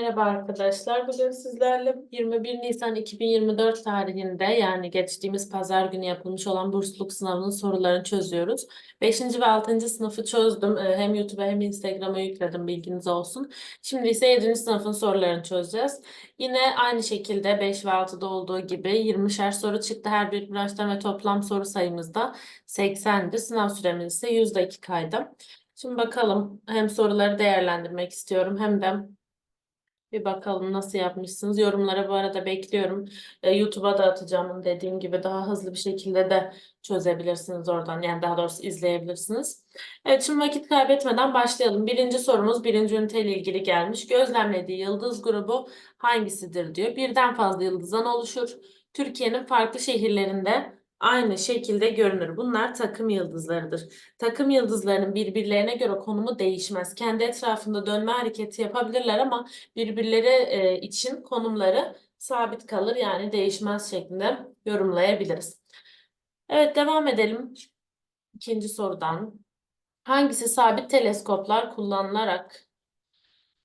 Merhaba arkadaşlar. Bugün sizlerle 21 Nisan 2024 tarihinde yani geçtiğimiz pazar günü yapılmış olan bursluluk sınavının sorularını çözüyoruz. 5. ve 6. sınıfı çözdüm. Ee, Hem YouTube'a hem Instagram'a yükledim bilginiz olsun. Şimdi ise 7. sınıfın sorularını çözeceğiz. Yine aynı şekilde 5 ve 6'da olduğu gibi 20'şer soru çıktı her bir branştan ve toplam soru sayımız da 80'di. Sınav süremiz ise 100 dakikaydı. Şimdi bakalım hem soruları değerlendirmek istiyorum hem de bir bakalım nasıl yapmışsınız. Yorumlara bu arada bekliyorum. Ee, YouTube'a da atacağım dediğim gibi daha hızlı bir şekilde de çözebilirsiniz oradan. Yani daha doğrusu izleyebilirsiniz. Evet şimdi vakit kaybetmeden başlayalım. Birinci sorumuz birinci üniteyle ilgili gelmiş. Gözlemlediği yıldız grubu hangisidir diyor. Birden fazla yıldızdan oluşur. Türkiye'nin farklı şehirlerinde aynı şekilde görünür. Bunlar takım yıldızlarıdır. Takım yıldızlarının birbirlerine göre konumu değişmez. Kendi etrafında dönme hareketi yapabilirler ama birbirleri e, için konumları sabit kalır yani değişmez şeklinde yorumlayabiliriz. Evet devam edelim. İkinci sorudan. Hangisi sabit teleskoplar kullanılarak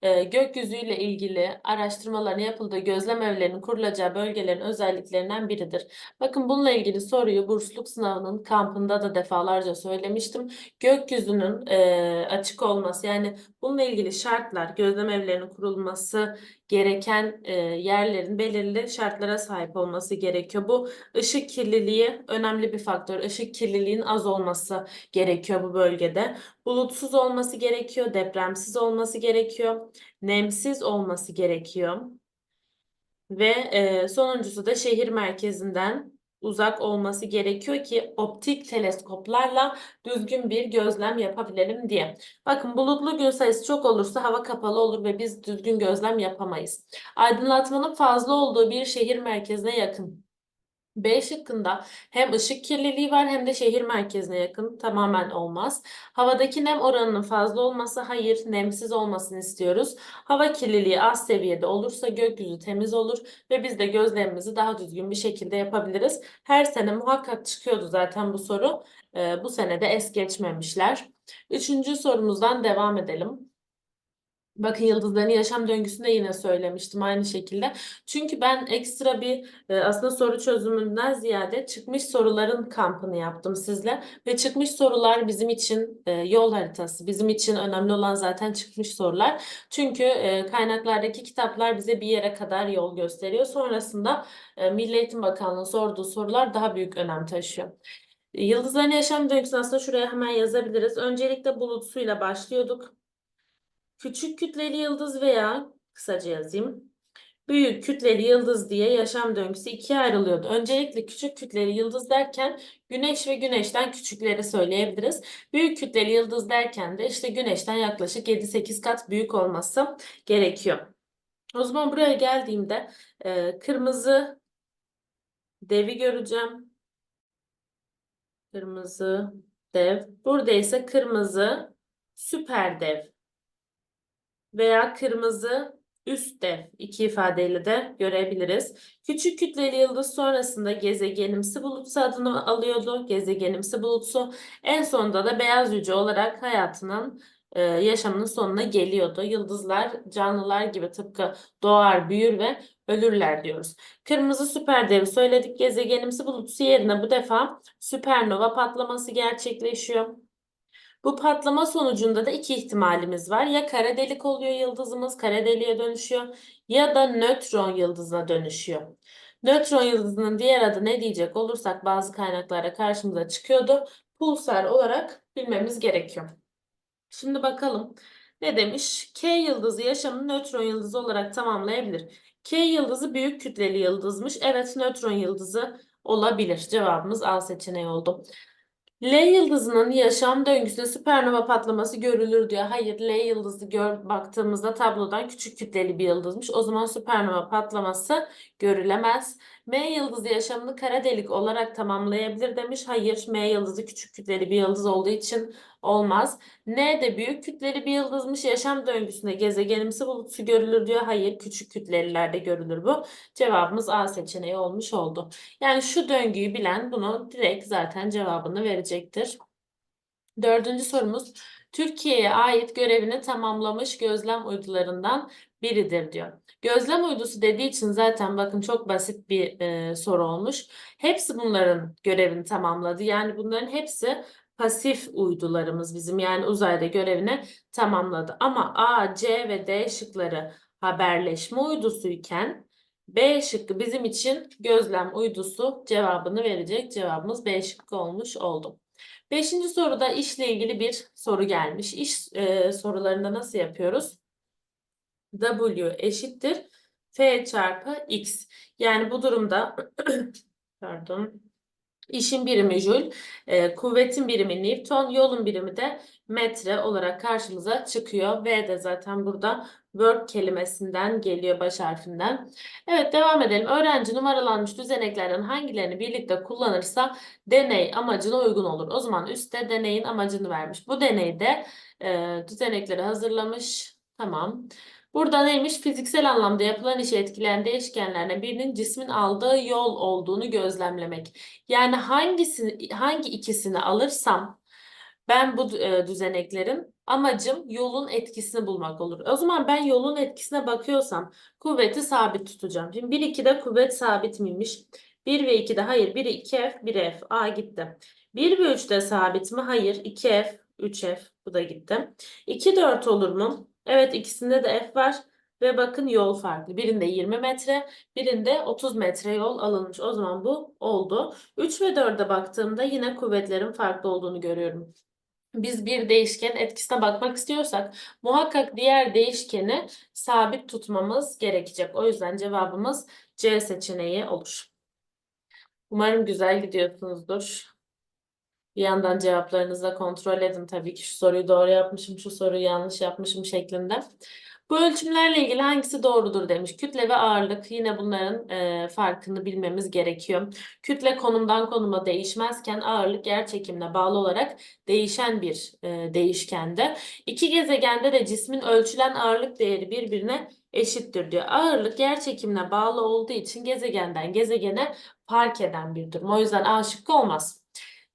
e, gökyüzüyle ilgili araştırmaların yapıldığı gözlem evlerinin kurulacağı bölgelerin özelliklerinden biridir. Bakın bununla ilgili soruyu bursluluk sınavının kampında da defalarca söylemiştim. Gökyüzünün e, açık olması yani bununla ilgili şartlar gözlem evlerinin kurulması gereken e, yerlerin belirli şartlara sahip olması gerekiyor. Bu ışık kirliliği önemli bir faktör. Işık kirliliğinin az olması gerekiyor bu bölgede. Bulutsuz olması gerekiyor, depremsiz olması gerekiyor, nemsiz olması gerekiyor. Ve e, sonuncusu da şehir merkezinden uzak olması gerekiyor ki optik teleskoplarla düzgün bir gözlem yapabilelim diye. Bakın bulutlu gün sayısı çok olursa hava kapalı olur ve biz düzgün gözlem yapamayız. Aydınlatmanın fazla olduğu bir şehir merkezine yakın. B şıkkında hem ışık kirliliği var hem de şehir merkezine yakın tamamen olmaz. Havadaki nem oranının fazla olması hayır nemsiz olmasını istiyoruz. Hava kirliliği az seviyede olursa gökyüzü temiz olur ve biz de gözlemimizi daha düzgün bir şekilde yapabiliriz. Her sene muhakkak çıkıyordu zaten bu soru. Ee, bu sene de es geçmemişler. Üçüncü sorumuzdan devam edelim. Bakın yıldızların yaşam döngüsünde yine söylemiştim aynı şekilde. Çünkü ben ekstra bir e, aslında soru çözümünden ziyade çıkmış soruların kampını yaptım sizle. Ve çıkmış sorular bizim için e, yol haritası. Bizim için önemli olan zaten çıkmış sorular. Çünkü e, kaynaklardaki kitaplar bize bir yere kadar yol gösteriyor. Sonrasında Milli Eğitim Bakanlığı'nın sorduğu sorular daha büyük önem taşıyor. Yıldızların yaşam döngüsünü aslında şuraya hemen yazabiliriz. Öncelikle bulutsuyla başlıyorduk. Küçük kütleli yıldız veya kısaca yazayım. Büyük kütleli yıldız diye yaşam döngüsü ikiye ayrılıyordu. Öncelikle küçük kütleli yıldız derken güneş ve güneşten küçükleri söyleyebiliriz. Büyük kütleli yıldız derken de işte güneşten yaklaşık 7-8 kat büyük olması gerekiyor. O zaman buraya geldiğimde e, kırmızı devi göreceğim. Kırmızı dev. Burada ise kırmızı süper dev veya kırmızı üst dev iki ifadeyle de görebiliriz. Küçük kütleli yıldız sonrasında gezegenimsi bulutsu adını alıyordu. Gezegenimsi bulutsu. En sonunda da beyaz cüce olarak hayatının e, yaşamının sonuna geliyordu. Yıldızlar canlılar gibi tıpkı doğar, büyür ve ölürler diyoruz. Kırmızı süper devi söyledik. Gezegenimsi bulutsu yerine bu defa süpernova patlaması gerçekleşiyor. Bu patlama sonucunda da iki ihtimalimiz var. Ya kara delik oluyor yıldızımız, kara deliğe dönüşüyor ya da nötron yıldızına dönüşüyor. Nötron yıldızının diğer adı ne diyecek olursak bazı kaynaklara karşımıza çıkıyordu. Pulsar olarak bilmemiz gerekiyor. Şimdi bakalım ne demiş? K yıldızı yaşamını nötron yıldızı olarak tamamlayabilir. K yıldızı büyük kütleli yıldızmış. Evet nötron yıldızı olabilir. Cevabımız A seçeneği oldu. L yıldızının yaşam döngüsünde süpernova patlaması görülür diyor. Hayır, L yıldızı gör, baktığımızda tablodan küçük kütleli bir yıldızmış. O zaman süpernova patlaması görülemez. M yıldızı yaşamını kara delik olarak tamamlayabilir demiş. Hayır, M yıldızı küçük kütleli bir yıldız olduğu için olmaz. N de büyük kütleli bir yıldızmış. Yaşam döngüsünde gezegenimsi bulutsu görülür diyor. Hayır, küçük kütlelilerde görülür bu. Cevabımız A seçeneği olmuş oldu. Yani şu döngüyü bilen bunu direkt zaten cevabını verecektir. Dördüncü sorumuz. Türkiye'ye ait görevini tamamlamış gözlem uydularından biridir diyor. Gözlem uydusu dediği için zaten bakın çok basit bir e, soru olmuş. Hepsi bunların görevini tamamladı. Yani bunların hepsi pasif uydularımız bizim yani uzayda görevini tamamladı. Ama A, C ve D şıkları haberleşme uydusuyken B şıkkı bizim için gözlem uydusu cevabını verecek. Cevabımız B şıkkı olmuş oldu. Beşinci soruda işle ilgili bir soru gelmiş. İş e, sorularında nasıl yapıyoruz? W eşittir F çarpı X. Yani bu durumda pardon işin birimi Joule, e, kuvvetin birimi Newton, yolun birimi de metre olarak karşımıza çıkıyor. V de zaten burada work kelimesinden geliyor baş harfinden. Evet devam edelim. Öğrenci numaralanmış düzeneklerden hangilerini birlikte kullanırsa deney amacına uygun olur. O zaman üstte deneyin amacını vermiş. Bu deneyde e, düzenekleri hazırlamış. Tamam. Burada neymiş? Fiziksel anlamda yapılan işi etkileyen değişkenlerden birinin cismin aldığı yol olduğunu gözlemlemek. Yani hangisini, hangi ikisini alırsam ben bu e, düzeneklerin amacım yolun etkisini bulmak olur. O zaman ben yolun etkisine bakıyorsam kuvveti sabit tutacağım. Şimdi 1 2'de kuvvet sabit miymiş? 1 ve 2'de hayır. 1'i 2F, 1'i F. A gitti. 1 ve 3'de sabit mi? Hayır. 2F, 3F. Bu da gitti. 2 4 olur mu? Evet ikisinde de F var. Ve bakın yol farklı. Birinde 20 metre, birinde 30 metre yol alınmış. O zaman bu oldu. 3 ve 4'e baktığımda yine kuvvetlerin farklı olduğunu görüyorum. Biz bir değişken etkisine bakmak istiyorsak muhakkak diğer değişkeni sabit tutmamız gerekecek. O yüzden cevabımız C seçeneği olur. Umarım güzel gidiyorsunuzdur. Bir yandan cevaplarınızı da kontrol edin tabii ki şu soruyu doğru yapmışım, şu soruyu yanlış yapmışım şeklinde. Bu ölçümlerle ilgili hangisi doğrudur demiş. Kütle ve ağırlık yine bunların e, farkını bilmemiz gerekiyor. Kütle konumdan konuma değişmezken ağırlık yer çekimine bağlı olarak değişen bir e, değişkende. İki gezegende de cismin ölçülen ağırlık değeri birbirine eşittir diyor. Ağırlık yer çekimine bağlı olduğu için gezegenden gezegene fark eden bir durum. O yüzden A şıkkı olmaz.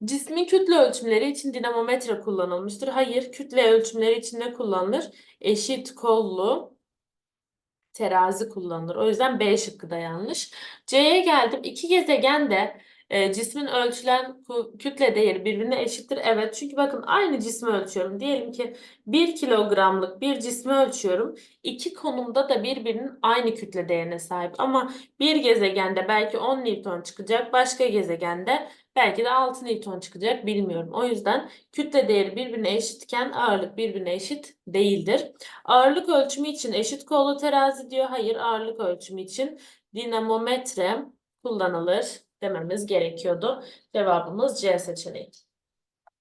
Cismin kütle ölçümleri için dinamometre kullanılmıştır. Hayır, kütle ölçümleri için ne kullanılır? Eşit kollu terazi kullanılır. O yüzden B şıkkı da yanlış. C'ye geldim. İki gezegen de e, cismin ölçülen kütle değeri birbirine eşittir. Evet çünkü bakın aynı cismi ölçüyorum. Diyelim ki 1 kilogramlık bir cismi ölçüyorum. İki konumda da birbirinin aynı kütle değerine sahip. Ama bir gezegende belki 10 Newton çıkacak. Başka gezegende belki de 6 Newton çıkacak. Bilmiyorum. O yüzden kütle değeri birbirine eşitken ağırlık birbirine eşit değildir. Ağırlık ölçümü için eşit kollu terazi diyor. Hayır ağırlık ölçümü için dinamometre kullanılır dememiz gerekiyordu. Cevabımız C seçeneği.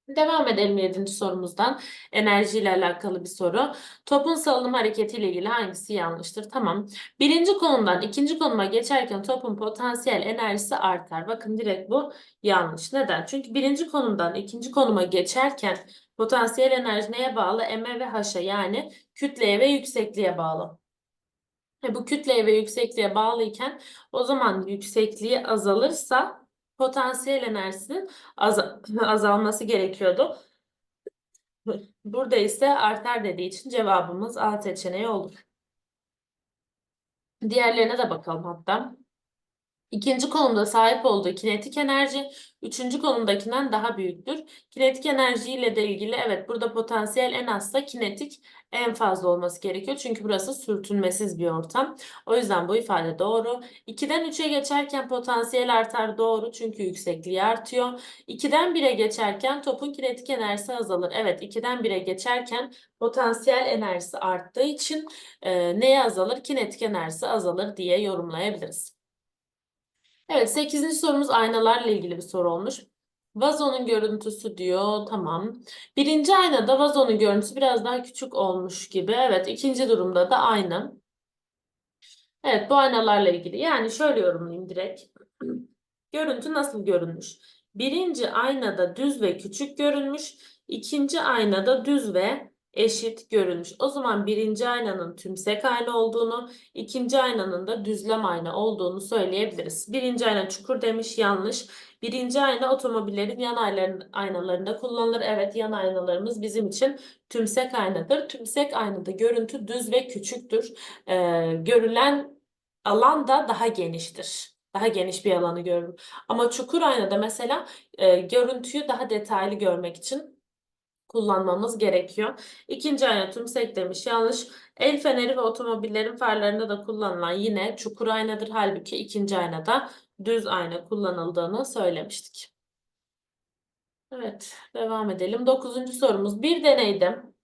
Devam edelim 7. sorumuzdan. Enerji ile alakalı bir soru. Topun salınım hareketi ile ilgili hangisi yanlıştır? Tamam. Birinci konumdan ikinci konuma geçerken topun potansiyel enerjisi artar. Bakın direkt bu yanlış. Neden? Çünkü birinci konumdan ikinci konuma geçerken potansiyel enerji neye bağlı? M'e ve H'a yani kütleye ve yüksekliğe bağlı. E, bu kütleye ve yüksekliğe bağlıyken o zaman yüksekliği azalırsa potansiyel enerjisinin aza- azalması gerekiyordu. Burada ise artar dediği için cevabımız A seçeneği olur. Diğerlerine de bakalım hatta. İkinci konumda sahip olduğu kinetik enerji üçüncü konumdakinden daha büyüktür. Kinetik enerji ile de ilgili evet burada potansiyel en azsa kinetik en fazla olması gerekiyor. Çünkü burası sürtünmesiz bir ortam. O yüzden bu ifade doğru. 2'den 3'e geçerken potansiyel artar doğru çünkü yüksekliği artıyor. 2'den 1'e geçerken topun kinetik enerjisi azalır. Evet 2'den 1'e geçerken potansiyel enerjisi arttığı için e, neye azalır? Kinetik enerjisi azalır diye yorumlayabiliriz. Evet, 8. sorumuz aynalarla ilgili bir soru olmuş. Vazonun görüntüsü diyor. Tamam. Birinci aynada vazonun görüntüsü biraz daha küçük olmuş gibi. Evet, ikinci durumda da aynı. Evet, bu aynalarla ilgili. Yani şöyle yorumlayayım direkt. Görüntü nasıl görünmüş? Birinci aynada düz ve küçük görünmüş. İkinci aynada düz ve eşit görülmüş. O zaman birinci aynanın tümsek ayna olduğunu, ikinci aynanın da düzlem ayna olduğunu söyleyebiliriz. Birinci ayna çukur demiş, yanlış. Birinci ayna otomobillerin yan aynaların- aynalarında kullanılır. Evet, yan aynalarımız bizim için tümsek aynadır. Tümsek aynada görüntü düz ve küçüktür. Ee, görülen alan da daha geniştir. Daha geniş bir alanı görür. Ama çukur aynada mesela e, görüntüyü daha detaylı görmek için kullanmamız gerekiyor. İkinci ayna tümsek demiş yanlış. El feneri ve otomobillerin farlarında da kullanılan yine çukur aynadır. Halbuki ikinci aynada düz ayna kullanıldığını söylemiştik. Evet, devam edelim. Dokuzuncu sorumuz. Bir deneyde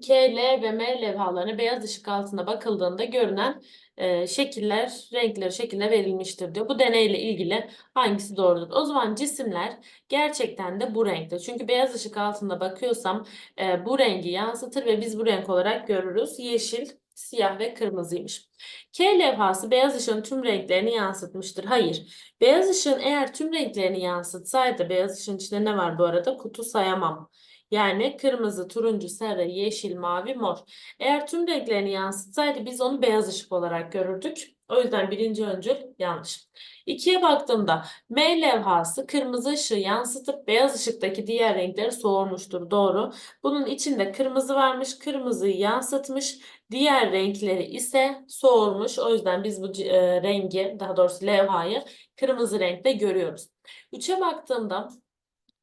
K, L ve M levhalarına beyaz ışık altında bakıldığında görünen e, şekiller, renkleri şekilde verilmiştir diyor. Bu deneyle ilgili hangisi doğrudur? O zaman cisimler gerçekten de bu renkte. Çünkü beyaz ışık altında bakıyorsam e, bu rengi yansıtır ve biz bu renk olarak görürüz. Yeşil, siyah ve kırmızıymış. K levhası beyaz ışığın tüm renklerini yansıtmıştır. Hayır. Beyaz ışığın eğer tüm renklerini yansıtsaydı, beyaz ışığın içinde ne var bu arada? Kutu sayamam. Yani kırmızı, turuncu, sarı, yeşil, mavi, mor. Eğer tüm renklerini yansıtsaydı biz onu beyaz ışık olarak görürdük. O yüzden birinci öncül yanlış. İkiye baktığımda M levhası kırmızı ışığı yansıtıp beyaz ışıktaki diğer renkleri soğurmuştur. Doğru. Bunun içinde kırmızı varmış. Kırmızıyı yansıtmış. Diğer renkleri ise soğurmuş. O yüzden biz bu e, rengi daha doğrusu levhayı kırmızı renkte görüyoruz. Üçe baktığımda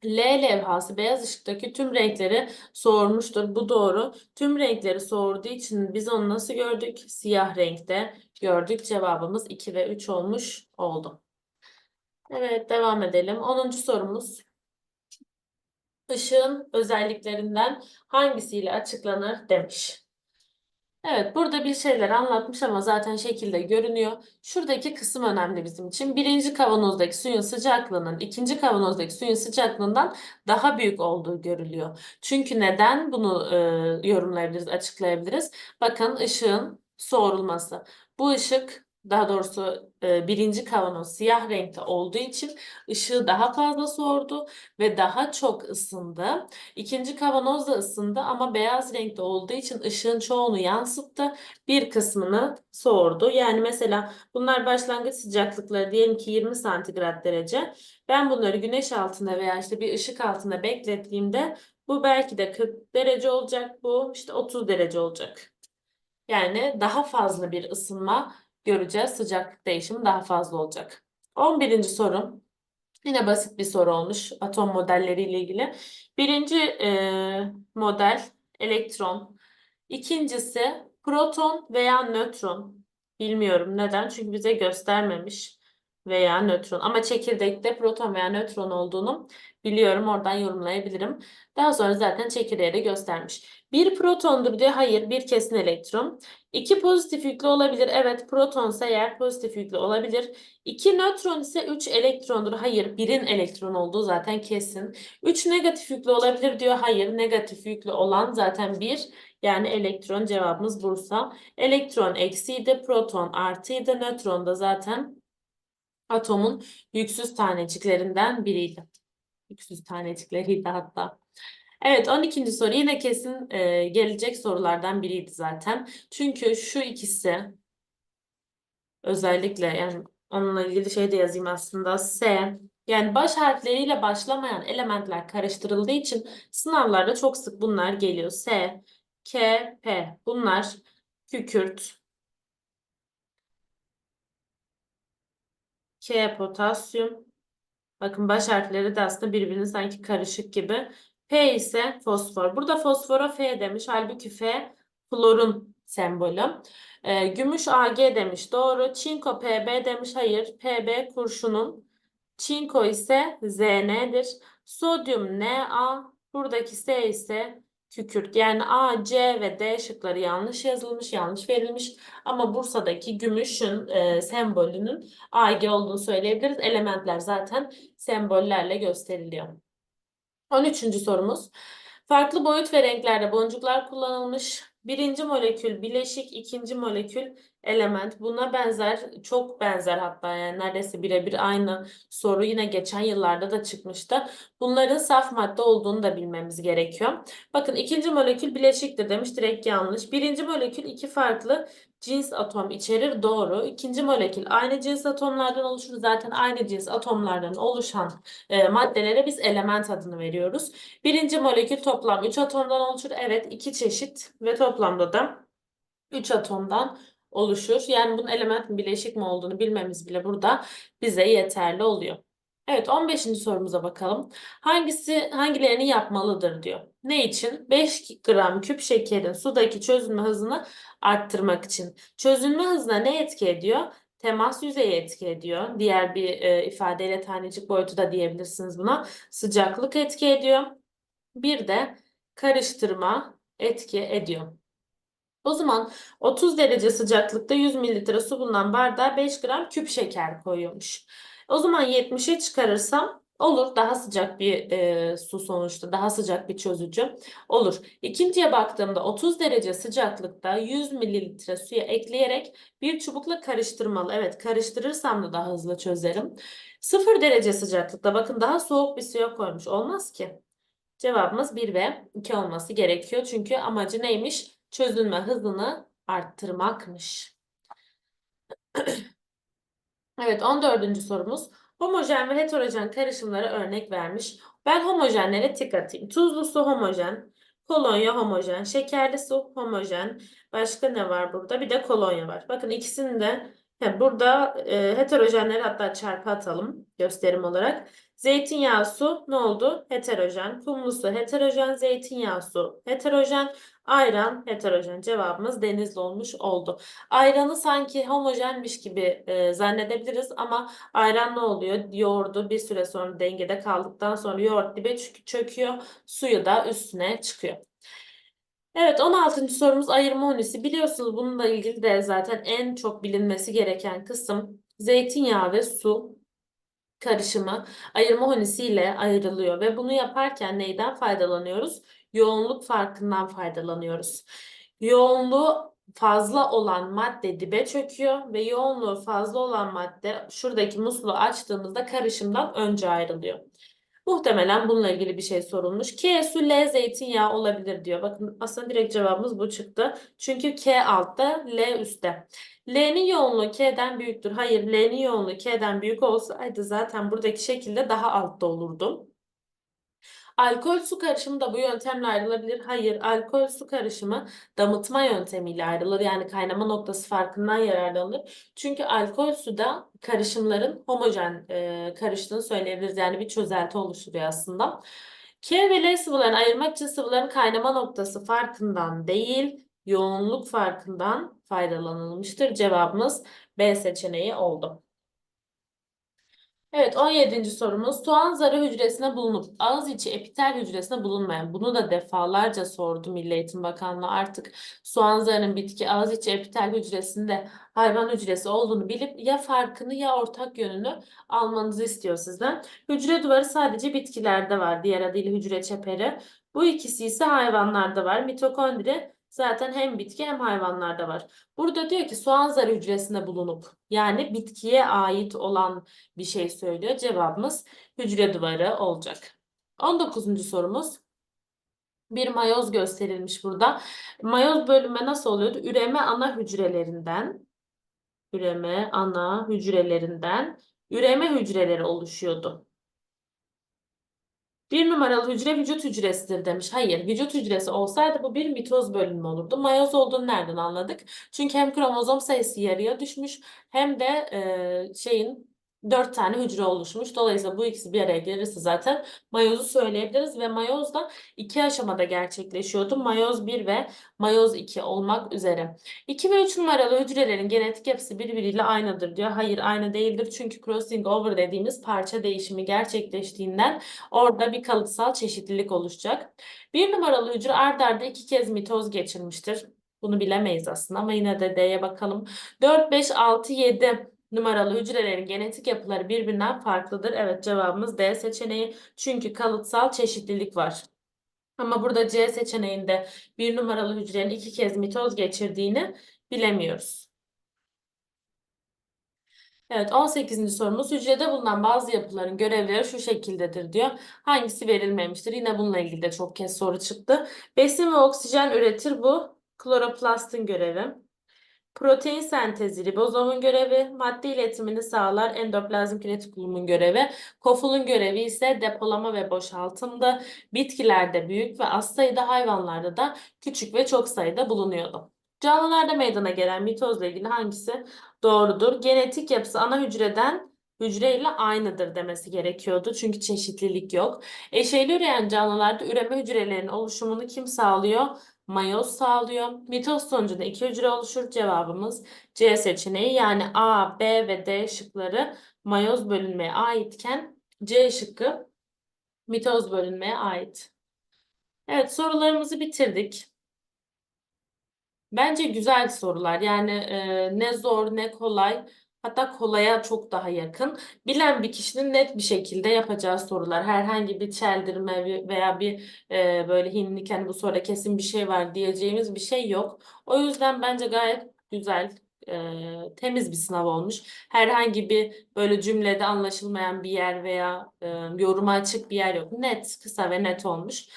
L levhası beyaz ışıktaki tüm renkleri soğurmuştur. Bu doğru. Tüm renkleri soğurduğu için biz onu nasıl gördük? Siyah renkte gördük. Cevabımız 2 ve 3 olmuş oldu. Evet devam edelim. 10. sorumuz. Işığın özelliklerinden hangisiyle açıklanır demiş. Evet, burada bir şeyler anlatmış ama zaten şekilde görünüyor. Şuradaki kısım önemli bizim için. Birinci kavanozdaki suyun sıcaklığının ikinci kavanozdaki suyun sıcaklığından daha büyük olduğu görülüyor. Çünkü neden bunu e, yorumlayabiliriz, açıklayabiliriz? Bakın ışığın soğurulması. Bu ışık daha doğrusu e, birinci kavanoz siyah renkte olduğu için ışığı daha fazla soğurdu ve daha çok ısındı. İkinci kavanoz da ısındı ama beyaz renkte olduğu için ışığın çoğunu yansıttı. Bir kısmını soğurdu. Yani mesela bunlar başlangıç sıcaklıkları diyelim ki 20 santigrat derece. Ben bunları güneş altında veya işte bir ışık altında beklettiğimde bu belki de 40 derece olacak. Bu işte 30 derece olacak. Yani daha fazla bir ısınma göreceğiz. Sıcaklık değişimi daha fazla olacak. 11. sorum. Yine basit bir soru olmuş atom modelleriyle ilgili. Birinci e, model elektron. İkincisi proton veya nötron. Bilmiyorum neden çünkü bize göstermemiş veya nötron. Ama çekirdekte proton veya nötron olduğunu biliyorum. Oradan yorumlayabilirim. Daha sonra zaten çekirdeğe de göstermiş. Bir protondur diye hayır bir kesin elektron. İki pozitif yüklü olabilir. Evet protonsa eğer pozitif yüklü olabilir. İki nötron ise üç elektrondur. Hayır birin elektron olduğu zaten kesin. Üç negatif yüklü olabilir diyor. Hayır negatif yüklü olan zaten bir. Yani elektron cevabımız Bursa. Elektron eksiydi, proton artıydı, nötron da zaten atomun yüksüz taneciklerinden biriydi. Yüksüz tanecikleriydi hatta. Evet 12. soru yine kesin e, gelecek sorulardan biriydi zaten. Çünkü şu ikisi özellikle yani onunla ilgili şey de yazayım aslında S yani baş harfleriyle başlamayan elementler karıştırıldığı için sınavlarda çok sık bunlar geliyor. S, K, P bunlar kükürt, K potasyum. Bakın baş harfleri de aslında birbirine sanki karışık gibi. P ise fosfor. Burada fosfora F demiş. Halbuki F florun sembolü. Ee, gümüş Ag demiş. Doğru. Çinko Pb demiş. Hayır. Pb kurşunun. Çinko ise Zn'dir. Sodyum Na. Buradaki S ise kükürt. Yani A, C ve D şıkları yanlış yazılmış, yanlış verilmiş. Ama Bursa'daki gümüşün e, sembolünün Ag olduğunu söyleyebiliriz. Elementler zaten sembollerle gösteriliyor. 13. sorumuz. Farklı boyut ve renklerde boncuklar kullanılmış. Birinci molekül bileşik, ikinci molekül element. Buna benzer, çok benzer hatta yani neredeyse birebir aynı soru yine geçen yıllarda da çıkmıştı. Bunların saf madde olduğunu da bilmemiz gerekiyor. Bakın ikinci molekül bileşiktir demiş direkt yanlış. Birinci molekül iki farklı cins atom içerir doğru. İkinci molekül aynı cins atomlardan oluşur. Zaten aynı cins atomlardan oluşan e, maddelere biz element adını veriyoruz. Birinci molekül toplam 3 atomdan oluşur. Evet iki çeşit ve toplamda da 3 atomdan oluşur. Yani bunun element mi bileşik mi olduğunu bilmemiz bile burada bize yeterli oluyor. Evet 15. sorumuza bakalım. Hangisi hangilerini yapmalıdır diyor. Ne için? 5 gram küp şekerin sudaki çözünme hızını arttırmak için. Çözünme hızına ne etki ediyor? Temas yüzeyi etki ediyor. Diğer bir e, ifadeyle tanecik boyutu da diyebilirsiniz buna. Sıcaklık etki ediyor. Bir de karıştırma etki ediyor. O zaman 30 derece sıcaklıkta 100 mililitre su bulunan bardağa 5 gram küp şeker koyuyormuş. O zaman 70'e çıkarırsam olur daha sıcak bir e, su sonuçta daha sıcak bir çözücü olur. İkinciye baktığımda 30 derece sıcaklıkta 100 mililitre suya ekleyerek bir çubukla karıştırmalı. Evet karıştırırsam da daha hızlı çözerim. 0 derece sıcaklıkta bakın daha soğuk bir suya koymuş olmaz ki. Cevabımız 1 ve 2 olması gerekiyor. Çünkü amacı neymiş? Çözülme hızını arttırmakmış. Evet 14. sorumuz. Homojen ve heterojen karışımlara örnek vermiş. Ben homojenlere tik atayım. Tuzlu su homojen, kolonya homojen, şekerli su homojen. Başka ne var burada? Bir de kolonya var. Bakın ikisini de burada e, heterojenleri hatta çarpı atalım gösterim olarak. Zeytinyağı su ne oldu? Heterojen. Kumlu su heterojen. Zeytinyağı su heterojen. Ayran heterojen. Cevabımız denizli olmuş oldu. Ayranı sanki homojenmiş gibi e, zannedebiliriz ama ayran ne oluyor? Yoğurdu bir süre sonra dengede kaldıktan sonra yoğurt dibe çök- çöküyor. Suyu da üstüne çıkıyor. Evet 16. sorumuz ayırma unisi. Biliyorsunuz bununla ilgili de zaten en çok bilinmesi gereken kısım zeytinyağı ve su karışımı ayırma hunisiyle ayrılıyor ve bunu yaparken neyden faydalanıyoruz? Yoğunluk farkından faydalanıyoruz. Yoğunluğu fazla olan madde dibe çöküyor ve yoğunluğu fazla olan madde şuradaki musluğu açtığımızda karışımdan önce ayrılıyor. Muhtemelen bununla ilgili bir şey sorulmuş. K su L zeytinyağı olabilir diyor. Bakın aslında direkt cevabımız bu çıktı. Çünkü K altta L üstte. L'nin yoğunluğu K'den büyüktür. Hayır L'nin yoğunluğu K'den büyük olsaydı zaten buradaki şekilde daha altta olurdu. Alkol su karışımı da bu yöntemle ayrılabilir. Hayır, alkol su karışımı damıtma yöntemiyle ayrılır. Yani kaynama noktası farkından yararlanılır. Çünkü alkol suda karışımların homojen e, karıştığını söyleyebiliriz. Yani bir çözelti oluşturuyor aslında. K ve L sıvılarını ayırmak için sıvıların kaynama noktası farkından değil, yoğunluk farkından faydalanılmıştır. Cevabımız B seçeneği oldu. Evet 17. sorumuz soğan zarı hücresine bulunup ağız içi epitel hücresine bulunmayan bunu da defalarca sordu Milli Eğitim Bakanlığı artık soğan zarının bitki ağız içi epitel hücresinde hayvan hücresi olduğunu bilip ya farkını ya ortak yönünü almanızı istiyor sizden. Hücre duvarı sadece bitkilerde var diğer adıyla hücre çeperi. Bu ikisi ise hayvanlarda var. Mitokondri zaten hem bitki hem hayvanlarda var. Burada diyor ki soğan zarı hücresinde bulunup yani bitkiye ait olan bir şey söylüyor. Cevabımız hücre duvarı olacak. 19. sorumuz. Bir mayoz gösterilmiş burada. Mayoz bölünme nasıl oluyordu? Üreme ana hücrelerinden üreme ana hücrelerinden üreme hücreleri oluşuyordu. Bir numaralı hücre vücut hücresidir demiş. Hayır, vücut hücresi olsaydı bu bir mitoz bölünme olurdu. Mayoz olduğunu nereden anladık? Çünkü hem kromozom sayısı yarıya düşmüş hem de e, şeyin dört tane hücre oluşmuş. Dolayısıyla bu ikisi bir araya gelirse zaten mayozu söyleyebiliriz ve mayoz da iki aşamada gerçekleşiyordu. Mayoz 1 ve mayoz 2 olmak üzere. 2 ve 3 numaralı hücrelerin genetik yapısı birbiriyle aynıdır diyor. Hayır aynı değildir. Çünkü crossing over dediğimiz parça değişimi gerçekleştiğinden orada bir kalıtsal çeşitlilik oluşacak. Bir numaralı hücre ard arda iki kez mitoz geçirmiştir. Bunu bilemeyiz aslında ama yine de D'ye bakalım. 4, 5, 6, 7 numaralı hücrelerin genetik yapıları birbirinden farklıdır. Evet cevabımız D seçeneği. Çünkü kalıtsal çeşitlilik var. Ama burada C seçeneğinde bir numaralı hücrenin iki kez mitoz geçirdiğini bilemiyoruz. Evet 18. sorumuz hücrede bulunan bazı yapıların görevleri şu şekildedir diyor. Hangisi verilmemiştir? Yine bununla ilgili de çok kez soru çıktı. Besin ve oksijen üretir bu kloroplastın görevi. Protein sentezi ribozomun görevi, madde iletimini sağlar endoplazmik retikulumun görevi, kofulun görevi ise depolama ve boşaltımda, bitkilerde büyük ve az sayıda hayvanlarda da küçük ve çok sayıda bulunuyordu. Canlılarda meydana gelen mitozla ilgili hangisi doğrudur? Genetik yapısı ana hücreden hücreyle aynıdır demesi gerekiyordu. Çünkü çeşitlilik yok. Eşeyli üreyen canlılarda üreme hücrelerinin oluşumunu kim sağlıyor? Mayoz sağlıyor. Mitoz sonucunda iki hücre oluşur. Cevabımız C seçeneği. Yani A, B ve D şıkları mayoz bölünmeye aitken C şıkkı mitoz bölünmeye ait. Evet sorularımızı bitirdik. Bence güzel sorular. Yani e, ne zor ne kolay. Hatta kolaya çok daha yakın. Bilen bir kişinin net bir şekilde yapacağı sorular. Herhangi bir çeldirme veya bir e, böyle hinlik hani bu soruda kesin bir şey var diyeceğimiz bir şey yok. O yüzden bence gayet güzel, e, temiz bir sınav olmuş. Herhangi bir böyle cümlede anlaşılmayan bir yer veya e, yoruma açık bir yer yok. Net, kısa ve net olmuş.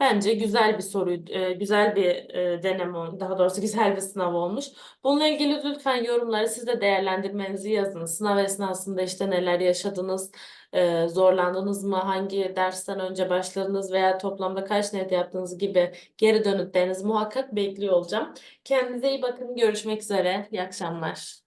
Bence güzel bir soruydu, e, güzel bir e, deneme, daha doğrusu güzel bir sınav olmuş. Bununla ilgili lütfen yorumları siz de değerlendirmenizi yazın. Sınav esnasında işte neler yaşadınız, e, zorlandınız mı, hangi dersten önce başladınız veya toplamda kaç net yaptınız gibi geri dönütlerinizi muhakkak bekliyor olacağım. Kendinize iyi bakın, görüşmek üzere, iyi akşamlar.